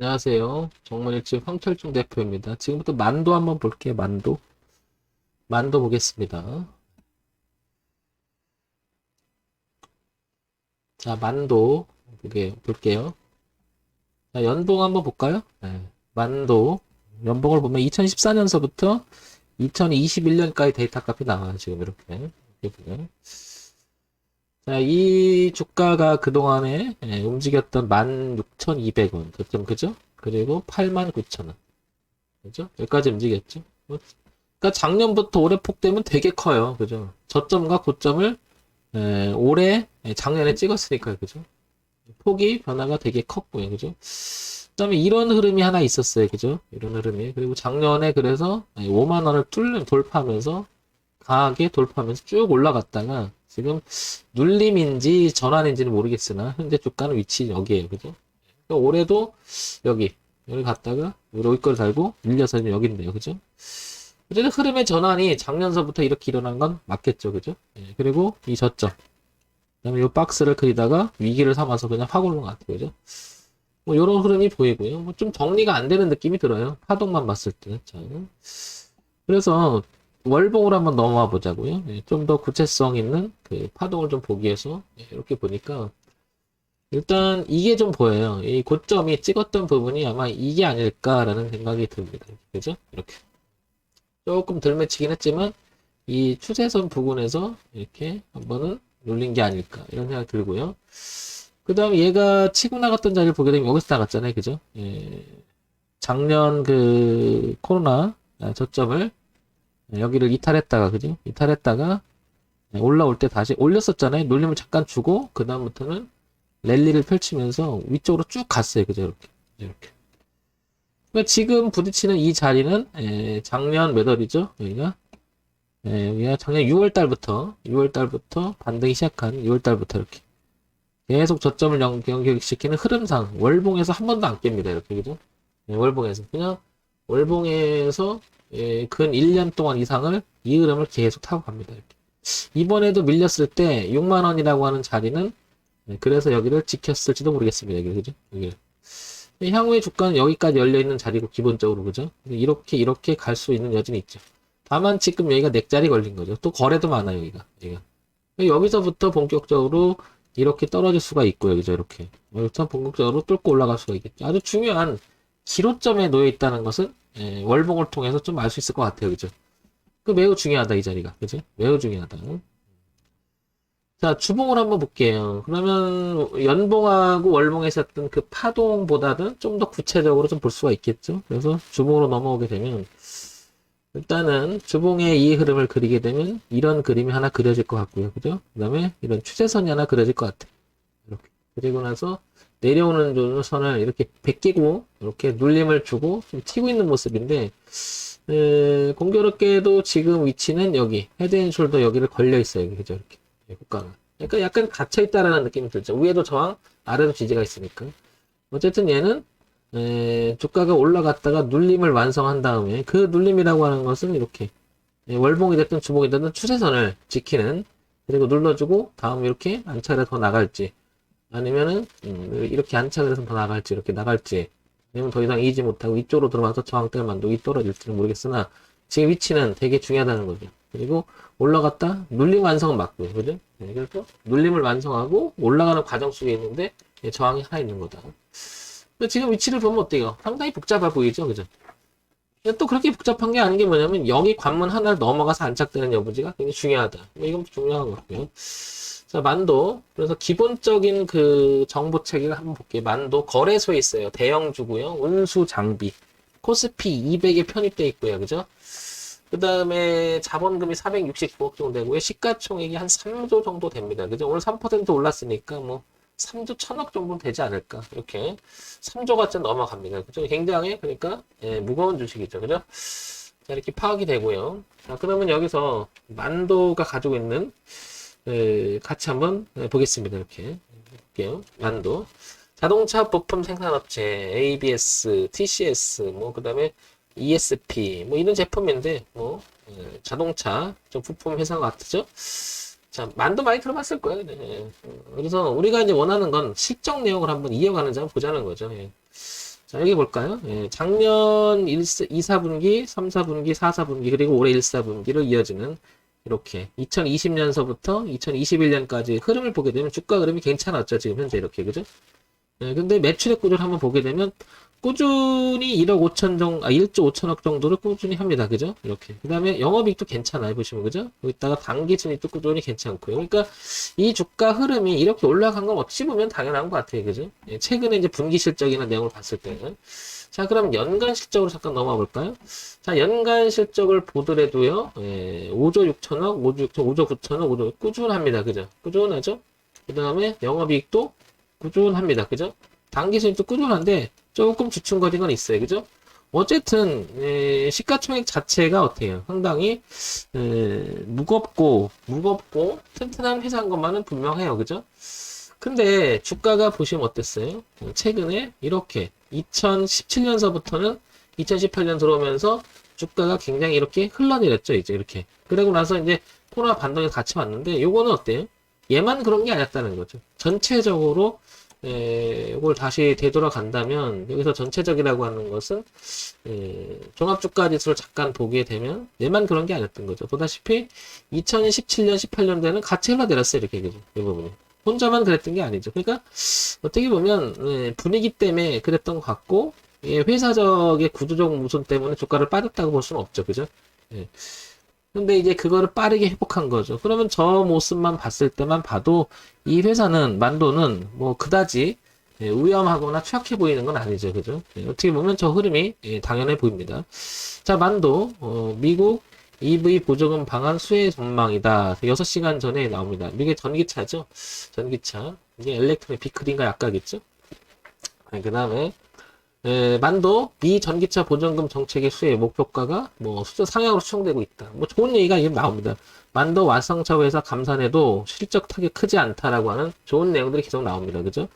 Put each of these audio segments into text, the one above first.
안녕하세요. 정문일집 황철중 대표입니다. 지금부터 만도 한번 볼게요. 만도. 만도 보겠습니다. 자, 만도 보게 볼게요. 자, 연봉 한번 볼까요? 네. 만도 연봉을 보면 2014년서부터 2021년까지 데이터 값이 나와요. 지금 이렇게. 이렇게. 자, 이 주가가 그동안에 예, 움직였던 16,200원. 그점 그죠? 그리고 89,000원. 그죠? 여기까지 움직였죠? 뭐, 그러니까 작년부터 올해 폭되면 되게 커요. 그죠? 저점과 고점을 예, 올해 예, 작년에 찍었으니까요. 그죠? 폭이 변화가 되게 컸고요. 그죠? 그다음에 이런 흐름이 하나 있었어요. 그죠? 이런 흐름이. 그리고 작년에 그래서 5만 원을 뚫 돌파하면서 강하게 돌파하면서 쭉 올라갔다가 지금 눌림인지 전환인지는 모르겠으나 현재 주가는 위치 여기에요. 그죠? 그러니까 올해도 여기 여기 갔다가 여기 거를 달고 밀려서 지금 여기인데요. 그죠? 어쨌든 흐름의 전환이 작년서부터 이렇게 일어난 건 맞겠죠. 그죠? 예, 그리고 이 저점 그다음에 이 박스를 그리다가 위기를 삼아서 그냥 확 오른 것 같아요. 그죠? 뭐 이런 흐름이 보이고요. 뭐 좀 정리가 안 되는 느낌이 들어요. 파동만 봤을 때. 자, 그래서 월봉으로 한번 넘어와 보자고요. 좀더 구체성 있는 그 파동을 좀 보기 위해서 예, 이렇게 보니까 일단 이게 좀 보여요. 이 고점이 찍었던 부분이 아마 이게 아닐까라는 생각이 듭니다. 그죠? 이렇게 조금 덜 맺히긴 했지만 이 추세선 부근에서 이렇게 한번은 눌린 게 아닐까 이런 생각 들고요. 그 다음에 얘가 치고 나갔던 자리를 보게 되면 여기서 나갔잖아요. 그죠? 예. 작년 그 코로나 아, 저점을 여기를 이탈했다가 그지? 이탈했다가 올라올 때 다시 올렸었잖아요. 눌림을 잠깐 주고 그 다음부터는 랠리를 펼치면서 위쪽으로 쭉 갔어요. 그죠? 이렇게 이렇게. 그러니까 지금 부딪히는 이 자리는 에, 작년 몇 월이죠? 여기가 에, 여기가 작년 6월 달부터 6월 달부터 반등이 시작한 6월 달부터 이렇게 계속 저점을 연, 연결시키는 흐름상 월봉에서 한 번도 안 깹니다. 이렇게 그죠? 예, 월봉에서 그냥 월봉에서 예, 근 1년 동안 이상을 이 흐름을 계속 타고 갑니다. 이렇게. 이번에도 밀렸을 때 6만 원이라고 하는 자리는 예, 그래서 여기를 지켰을지도 모르겠습니다. 여기 그죠? 여기 향후의 주가는 여기까지 열려 있는 자리고 기본적으로 그죠? 이렇게 이렇게 갈 수 있는 여지는 있죠. 다만 지금 여기가 넥자리 걸린 거죠. 또 거래도 많아요 여기가. 여기가. 여기서부터 본격적으로 이렇게 떨어질 수가 있고요. 그죠? 이렇게. 여기서 본격적으로 뚫고 올라갈 수가 있겠죠. 아주 중요한 기로점에 놓여 있다는 것은 예, 월봉을 통해서 좀 알 수 있을 것 같아요. 그죠? 그 매우 중요하다, 이 자리가. 그죠? 매우 중요하다. 자, 주봉을 한번 볼게요. 그러면 연봉하고 월봉에서 했던 그 파동보다는 좀 더 구체적으로 좀 볼 수가 있겠죠? 그래서 주봉으로 넘어오게 되면 일단은 주봉의 이 흐름을 그리게 되면 이런 그림이 하나 그려질 것 같고요. 그죠? 그 다음에 이런 추세선이 하나 그려질 것 같아요. 그리고 나서 내려오는 선을 이렇게 베끼고 이렇게 눌림을 주고 좀 튀고 있는 모습인데 에, 공교롭게도 지금 위치는 여기 헤드앤숄더 여기를 걸려 있어요. 그죠? 이렇게 국가가. 그러니까 약간 갇혀 있다라는 느낌이 들죠. 위에도 저항, 아래도 지지가 있으니까. 어쨌든 얘는 에, 주가가 올라갔다가 눌림을 완성한 다음에 그 눌림이라고 하는 것은 이렇게 에, 월봉이 됐든 주봉이 됐든 추세선을 지키는 그리고 눌러주고 다음 이렇게 안차를 더 나갈지 아니면은 음, 이렇게 안착을 해서 더 나갈지 이렇게 나갈지 아니면 더 이상 이지 못하고 이쪽으로 들어가서 저항대를 만들고 떨어질지는 모르겠으나 지금 위치는 되게 중요하다는 거죠. 그리고 올라갔다 눌림 완성은 맞고요. 그죠? 네, 그래서 눌림을 완성하고 올라가는 과정 속에 있는데 예, 저항이 하나 있는 거다. 지금 위치를 보면 어때요? 상당히 복잡해 보이죠? 그죠? 또 그렇게 복잡한 게 아닌 게 뭐냐면 여기 관문 하나를 넘어가서 안착되는 여부지가 굉장히 중요하다. 뭐 이건 중요한 것 같고요. 자, 만도. 그래서 기본적인 그 정보 체계를 한번 볼게요. 만도 거래소에 있어요. 대형주고요. 운수 장비. 코스피 200에 편입되어 있고요. 그죠? 그 다음에 자본금이 469억 정도 되고요. 시가총액이 한 3조 정도 됩니다. 그죠? 오늘 3% 올랐으니까 뭐 3조 1000억 정도 되지 않을까. 이렇게 3조가 좀 넘어갑니다. 그죠? 굉장히 그러니까 예, 무거운 주식이죠. 그죠? 자, 이렇게 파악이 되고요. 자, 그러면 여기서 만도가 가지고 있는 에, 같이 한번 보겠습니다. 이렇게 볼게요. 만도 자동차 부품 생산업체 ABS, TCS 뭐 그다음에 ESP 뭐 이런 제품인데 뭐 에, 자동차 좀 부품 회사 같죠? 자 만도 많이 들어봤을 거예요. 네. 그래서 우리가 이제 원하는 건 실적 내용을 한번 이어가는지 한번 보자는 거죠. 예. 자, 여기 볼까요? 예, 작년 1, 2, 4분기, 3, 4분기, 4, 4분기, 그리고 올해 1, 4분기로 이어지는 이렇게 2020년서부터 2021년까지 흐름을 보게 되면 주가 흐름이 괜찮았죠. 지금 현재 이렇게, 그죠? 예, 근데 매출액 구조를 한번 보게 되면 꾸준히 1억 5천 정도, 아, 1조 5천억 정도를 꾸준히 합니다. 그죠? 이렇게. 그 다음에 영업이익도 괜찮아요. 보시면, 그죠? 여기다가 단기 순이익도 꾸준히 괜찮고요. 그러니까 이 주가 흐름이 이렇게 올라간 건 어찌 보면 당연한 것 같아요. 그죠? 예, 최근에 이제 분기 실적이나 내용을 봤을 때는. 자, 그럼 연간 실적으로 잠깐 넘어가 볼까요? 자, 연간 실적을 보더라도요, 예, 5조 6천억, 5조 6천, 5조 9천억, 5조 꾸준합니다. 그죠? 꾸준하죠? 그 다음에 영업이익도 꾸준합니다. 그죠? 단기 수익도 꾸준한데 조금 주춤거린 건 있어요. 그죠? 어쨌든 에, 시가총액 자체가 어때요? 상당히 에, 무겁고 무겁고 튼튼한 회사인 것만은 분명해요. 그죠? 근데 주가가 보시면 어땠어요? 어, 최근에 이렇게 2017년서부터는 2018년 들어오면서 주가가 굉장히 이렇게 흘러내렸죠. 이제 이렇게. 그러고 나서 이제 코로나 반동이 같이 왔는데 요거는 어때요? 얘만 그런 게 아니었다는 거죠. 전체적으로 에, 이걸 다시 되돌아간다면 여기서 전체적이라고 하는 것은 에, 종합주가지수를 잠깐 보게 되면 얘만 그런 게 아니었던 거죠. 보다시피 2017년, 18년대는 같이 흘러내렸어요. 이렇게 그죠? 이 부분이. 혼자만 그랬던 게 아니죠. 그러니까 어떻게 보면 에, 분위기 때문에 그랬던 것 같고 예, 회사적의 구조적 모순 때문에 주가를 빠졌다고 볼 수는 없죠. 그죠? 예. 근데 이제 그거를 빠르게 회복한 거죠. 그러면 저 모습만 봤을 때만 봐도 이 회사는 만도는 뭐 그다지 예, 위험하거나 취약해 보이는 건 아니죠. 그죠? 예, 어떻게 보면 저 흐름이 예, 당연해 보입니다. 자, 만도 어, 미국 EV 보조금 방안 수혜 전망이다. 6시간 전에 나옵니다. 이게 전기차죠. 전기차. 이게 엘렉트릭 비클인가 약가겠죠. 그 다음에 에, 만도 미 전기차 보전금 정책의 수혜 목표가가 뭐 수저 상향으로 추정되고 있다. 뭐 좋은 얘기가 이게 나옵니다. 만도 완성차 회사 감산해도 실적 타격 크지 않다라고 하는 좋은 내용들이 계속 나옵니다. 그죠?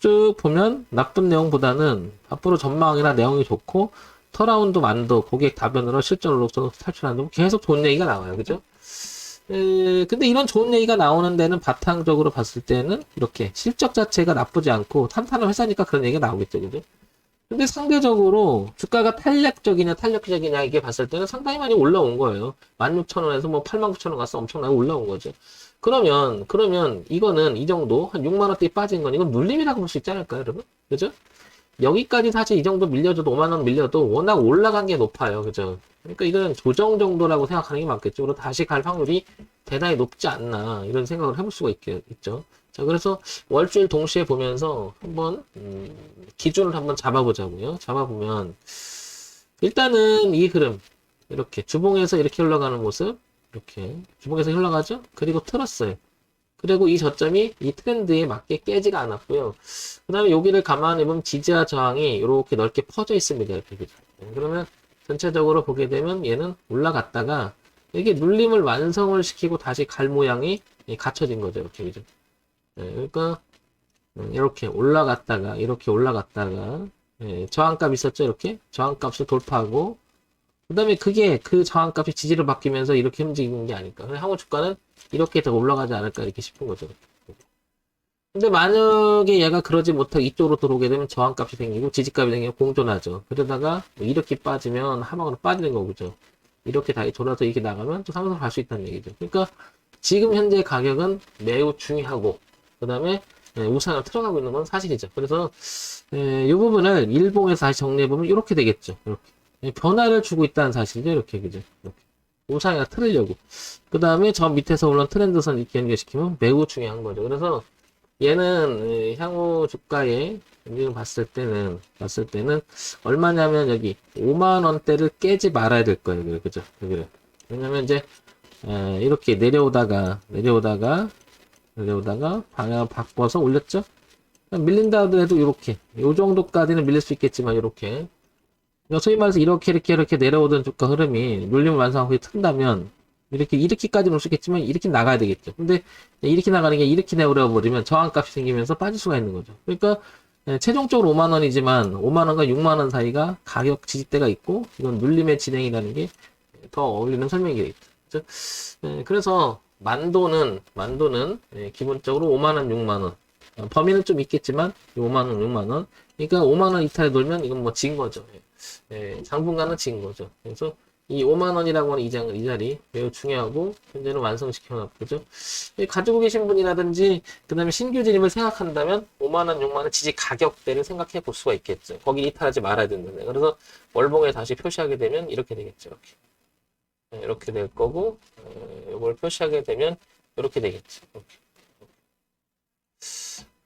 쭉 보면 나쁜 내용보다는 앞으로 전망이나 내용이 좋고 터라운드 만도 고객 다변으로 실전 로서 탈출하는 등 계속 좋은 얘기가 나와요. 그죠? 에, 근데 이런 좋은 얘기가 나오는 데는 바탕적으로 봤을 때는 이렇게 실적 자체가 나쁘지 않고 탄탄한 회사니까 그런 얘기가 나오겠죠. 그죠? 근데 상대적으로 주가가 탄력적이냐 탄력적이냐 이게 봤을 때는 상당히 많이 올라온 거예요. 16,000원에서 뭐 89,000원 가서 엄청나게 올라온 거죠. 그러면 그러면 이거는 이 정도 한 6만 원대 빠진 건 이건 눌림이라고 볼 수 있지 않을까요, 여러분? 그죠? 여기까지 사실 이 정도 밀려줘도 5만 원 밀려도 워낙 올라간 게 높아요. 그죠? 그러니까 이건 조정 정도라고 생각하는 게 맞겠죠. 그리고 다시 갈 확률이 대단히 높지 않나 이런 생각을 해볼 수가 있, 있죠. 자, 그래서 월주일 동시에 보면서 한번 음, 기준을 한번 잡아보자고요. 잡아보면 일단은 이 흐름 이렇게 주봉에서 이렇게 흘러가는 모습 이렇게 주봉에서 흘러가죠. 그리고 틀었어요. 그리고 이 저점이 이 트렌드에 맞게 깨지가 않았고요. 그 다음에 여기를 가만히 보면 지지와 저항이 이렇게 넓게 퍼져 있습니다. 이렇게? 네, 그러면 전체적으로 보게 되면 얘는 올라갔다가 이게 눌림을 완성을 시키고 다시 갈 모양이 갖춰진 거죠. 이렇게 네, 그러니까 음, 이렇게 올라갔다가 이렇게 올라갔다가 예, 저항값 있었죠? 이렇게? 저항값을 돌파하고 그 다음에 그게 그 저항값이 지지로 바뀌면서 이렇게 움직이는 게 아닐까. 향후 주가는 이렇게 더 올라가지 않을까 이렇게 싶은 거죠. 근데 만약에 얘가 그러지 못하고 이쪽으로 들어오게 되면 저항값이 생기고 지지값이 생기고 공존하죠. 그러다가 뭐 이렇게 빠지면 하방으로 빠지는 거죠. 이렇게 다시 돌아서 이렇게 나가면 또 상승을 갈수 있다는 얘기죠. 그러니까 지금 현재 가격은 매우 중요하고 그 다음에 우상을 틀어가고 있는 건 사실이죠. 그래서 이 부분을 일봉에서 다시 정리해보면 이렇게 되겠죠. 이렇게 예, 변화를 주고 있다는 사실이죠. 이렇게 그죠. 이렇게. 우상이나 틀으려고. 그 다음에 저 밑에서 올라온 트렌드선 이렇게 연결시키면 매우 중요한 거죠. 그래서 얘는 향후 주가의 움직임 봤을 때는 봤을 때는 얼마냐면 여기 5만 원대를 깨지 말아야 될 거예요. 그죠? 그죠? 왜냐면 이제 이렇게 내려오다가 내려오다가 내려오다가 방향을 바꿔서 올렸죠? 밀린다 하더라도 이렇게 요 정도까지는 밀릴 수 있겠지만 이렇게 소위 말해서 이렇게 이렇게 이렇게 내려오던 주가 흐름이 눌림을 완성하고 튼다면 이렇게 이렇게까지는 올 수 있겠지만 이렇게 나가야 되겠죠. 근데 이렇게 나가는 게 이렇게 내버려 버리면 저항값이 생기면서 빠질 수가 있는 거죠. 그러니까 예, 최종적으로 5만 원이지만 5만 원과 6만 원 사이가 가격 지지대가 있고 이건 눌림의 진행이라는 게 더 어울리는 설명이겠죠. 그래서 만도는 만도는 예, 기본적으로 5만원 6만원 어, 범위는 좀 있겠지만 5만원 6만원 그러니까 5만원 이탈에 놀면 이건 뭐 진 거죠. 예, 당분간은 진 거죠. 그래서 이 5만원이라고 하는 이, 장, 이 자리 매우 중요하고 현재는 완성시켜놨고 그죠? 예, 가지고 계신 분이라든지 그 다음에 신규 진입을 생각한다면 5만원, 6만원 지지 가격대를 생각해 볼 수가 있겠죠. 거기 이탈하지 말아야 된다네. 그래서 월봉에 다시 표시하게 되면 이렇게 되겠죠. 이렇게. 예, 이렇게 될 거고 어, 이걸 표시하게 되면 이렇게. 이렇게.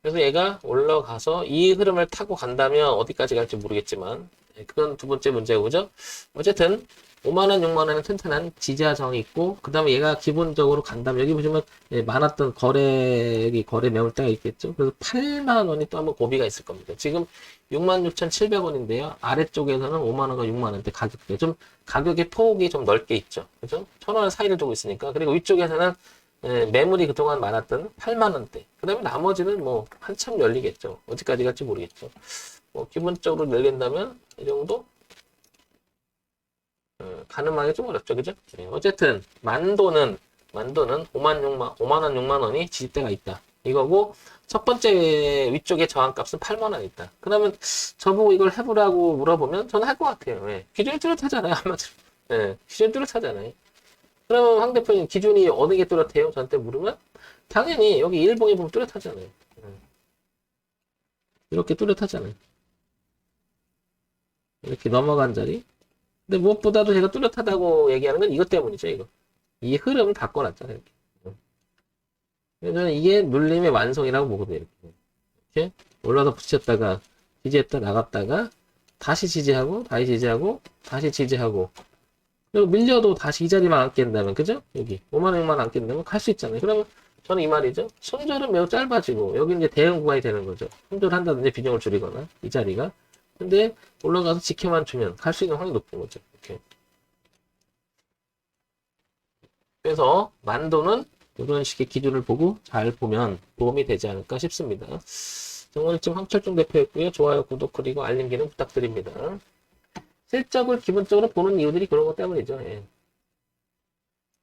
그래서 얘가 올라가서 이 흐름을 타고 간다면 어디까지 갈지 모르겠지만 예, 그건 두 번째 문제고 그죠? 어쨌든 5만원, 6만원은 튼튼한 지지하 저항이 있고 그 다음에 얘가 기본적으로 간다면 여기 보시면 예, 많았던 거래액이 거래 매물대가 있겠죠? 그래서 8만원이 또 한번 고비가 있을 겁니다. 지금 66,700원인데요. 아래쪽에서는 5만원과 6만원대 가격대 좀 가격의 폭이 좀 넓게 있죠. 그죠? 천원 사이를 두고 있으니까 그리고 위쪽에서는 예, 매물이 그동안 많았던 8만원대. 그 다음에 나머지는 뭐 한참 열리겠죠. 어디까지 갈지 모르겠죠. 뭐 기본적으로 열린다면 이 정도? 어, 가늠하기 좀 어렵죠. 그죠? 예, 어쨌든 만도는 만도는 5만 6만 5만 원 6만 원이 지지대가 있다. 이거고 첫 번째 위쪽에 저항값은 8만 원 있다. 그러면 저보고 이걸 해보라고 물어보면 저는 할 것 같아요. 예. 기준이 뚜렷하잖아요. 한마디로. 예. 기준이 뚜렷하잖아요. 그러면 황 대표님 기준이 어느 게 뚜렷해요? 저한테 물으면 당연히 여기 일봉에 보면 뚜렷하잖아요. 음. 이렇게 뚜렷하잖아요. 이렇게 넘어간 자리. 근데 무엇보다도 제가 뚜렷하다고 얘기하는 건 이것 때문이죠, 이거. 이 흐름을 바꿔놨잖아요, 이렇게. 음. 그래서 저는 이게 눌림의 완성이라고 보거든요, 이렇게. 이렇게 올라서 붙였다가 지지했다 나갔다가 다시 지지하고 다시 지지하고 다시 지지하고 그리고 밀려도 다시 이 자리만 안 깬다면, 그죠? 여기. 5만 원만 안 깬다면 갈 수 있잖아요. 그러면 저는 이 말이죠. 손절은 매우 짧아지고, 여기 이제 대응 구간이 되는 거죠. 손절 한다든지 비중을 줄이거나, 이 자리가. 근데 올라가서 지켜만 주면 갈 수 있는 확률이 높은 거죠. 이렇게. 그래서 만도는 이런 식의 기준을 보고 잘 보면 도움이 되지 않을까 싶습니다. 정원일점 황철중 대표였고요. 좋아요, 구독, 그리고 알림 기능 부탁드립니다. 실적을 기본적으로 보는 이유들이 그런 것 때문이죠. 예.